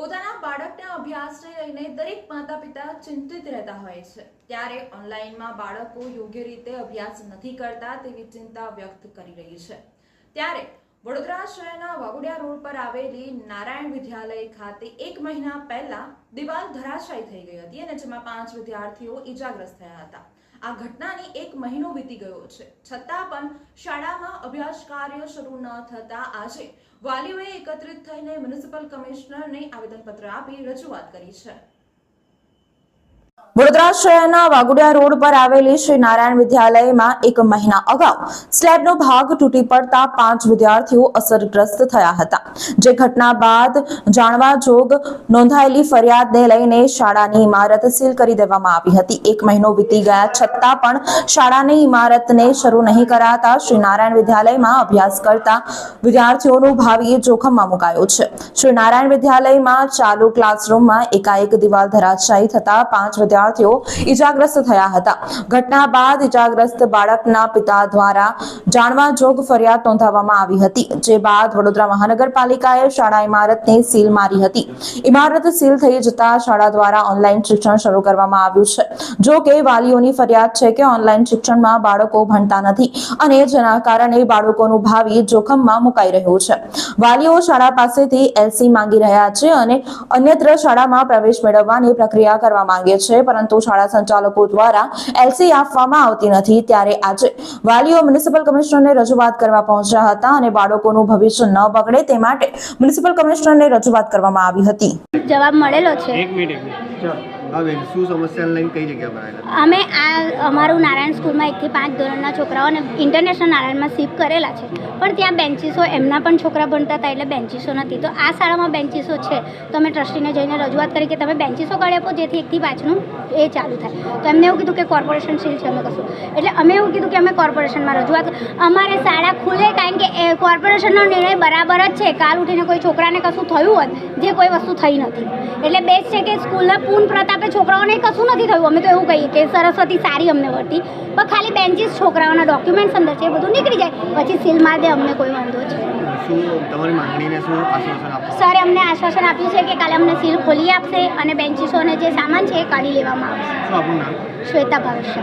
પોતાના બાળકના અભ્યાસને લઈને દરેક માતા પિતા ચિંતિત રહેતા હોય છે. ત્યારે ઓનલાઈનમાં બાળકો યોગ્ય રીતે અભ્યાસ નથી કરતા તેવી ચિંતા વ્યક્ત કરી રહી છે. ત્યારે વડોદરા શહેરના વાઘોડિયા રોડ પર આવેલી નારાયણ વિદ્યાલય ખાતે એક મહિના પહેલા દિવાલ ધરાશાયી થઈ ગઈ હતી અને જેમાં પાંચ વિદ્યાર્થીઓ ઈજાગ્રસ્ત થયા હતા. આ ઘટનાની એક મહિનો વીતી ગયો છે. છતાં પણ શાળામાં અભ્યાસ કાર્ય શરૂ ન થતા આજે વાલીઓએ એકત્રિત થઈને મ્યુનિસિપલ કમિશનરને આવેદનપત્ર આપી રજૂઆત કરી છે. વડોદરા શહેરના વાગુડિયા રોડ પર આવેલી શ્રી નારાયણ વિદ્યાલયમાં એક મહિના અગાઉ સ્લેબનો ભાગ તૂટી પડતા પાંચ વિદ્યાર્થીઓ અસરગ્રસ્ત થયા હતા. જે ઘટના બાદ જાણવા જોગ નોંધાયેલી ફરિયાદને લઈને શાળાની ઇમારત સીલ કરી દેવામાં આવી હતી. એક મહિનો વીતી ગયા છતાં પણ શાળાની ઇમારતને શરૂ નહીં કરાતા શ્રી નારાયણ વિદ્યાલયમાં અભ્યાસ કરતા વિદ્યાર્થીઓનું ભાવિ જોખમમાં મુકાયું છે. શ્રી નારાયણ વિદ્યાલયમાં ચાલુ ક્લાસરૂમમાં એકાએક દિવાલ ધરાશાયી થતા પાંચ વિદ્યાર્થીઓ ઈજાગ્રસ્ત થયા હતા. ઘટના બાદ ઇજાગ્રસ્ત બાળકના પિતા દ્વારા જાણવા જોગ ફરિયાદ નોંધાવવામાં આવી હતી, જે બાદ વડોદરા મહાનગરપાલિકાએ શાળા ઇમારતને સીલ મારી હતી. ઇમારત સીલ થઈ જતા શાળા દ્વારા ઓનલાઈન શિક્ષણ શરૂ કરવામાં આવ્યું છે. જો કે વાલીઓની ફરિયાદ છે કે ઓનલાઈન શિક્ષણમાં બાળકો ભણતા નથી અને જેના કારણે બાળકોનું ભાવિ જોખમમાં મુકાઈ રહ્યું છે. વાલીઓ શાળા પાસેથી એલસી માંગી રહ્યા છે અને અન્યત્ર શાળામાં પ્રવેશ મેળવવાની પ્રક્રિયા કરવા માંગે છે પરંતુ શાળા સંચાલકો દ્વારા એલસી આપવામાં આવતી નથી. ત્યારે આજે વાલીઓ મ્યુનિસિપલ કમિશનરને રજૂઆત કરવા પહોંચ્યા હતા અને બાળકોનું ભવિષ્ય ન બગડે તે માટે મ્યુનિસિપલ કમિશનરને રજૂઆત કરવામાં આવી હતી. જવાબ મળેલો છે. એક મિનિટ અમે આ અમારું નારાયણ સ્કૂલમાં એકથી પાંચ ધોરણના છોકરાઓને ઇન્ટરનેશનલ નારાયણમાં શિફ્ટ કરેલા છે. પણ ત્યાં બેન્ચીસો એમના પણ છોકરા ભણતા હતા એટલે બેન્ચીસો નથી. તો આ શાળામાં બેન્ચીસો છે. તો અમે ટ્રસ્ટીને જઈને રજૂઆત કરી કે તમે બેન્ચીસો કાઢી આપો, જેથી એકથી પાંચનું એ ચાલુ થાય. તો એમને એવું કીધું કે કોર્પોરેશન સીલ છે, અમે કશું. એટલે અમે એવું કીધું કે અમે કોર્પોરેશનમાં રજૂઆત અમારે શાળા ખુલે કારણ કે એ કોર્પોરેશનનો નિર્ણય બરાબર જ છે. કાલ ઉઠીને કોઈ છોકરાને કશું થયું હોત, જે કોઈ વસ્તુ થઈ નથી. એટલે બેસ્ટ છે કે સ્કૂલના પૂર્ણ પ્રતાપે છોકરાઓને કશું નથી થયું. અમે તો એવું કહીએ કે સરસ્વતી સારી અમને વર્તી પણ ખાલી બેન્ચીસ છોકરાઓના ડોક્યુમેન્ટ્સ અંદર છે એ બધું નીકળી જાય. પછી સીલ માર દે અમને કોઈ વાંધો છે સરે અમને આશ્વાસન આપ્યું છે કે કાલે અમને સીલ ખોલી આપશે અને બેન્ચીસોને જે સામાન છે એ કાઢી લેવામાં આવશે. આપણું શ્વેતા ભાવેશ.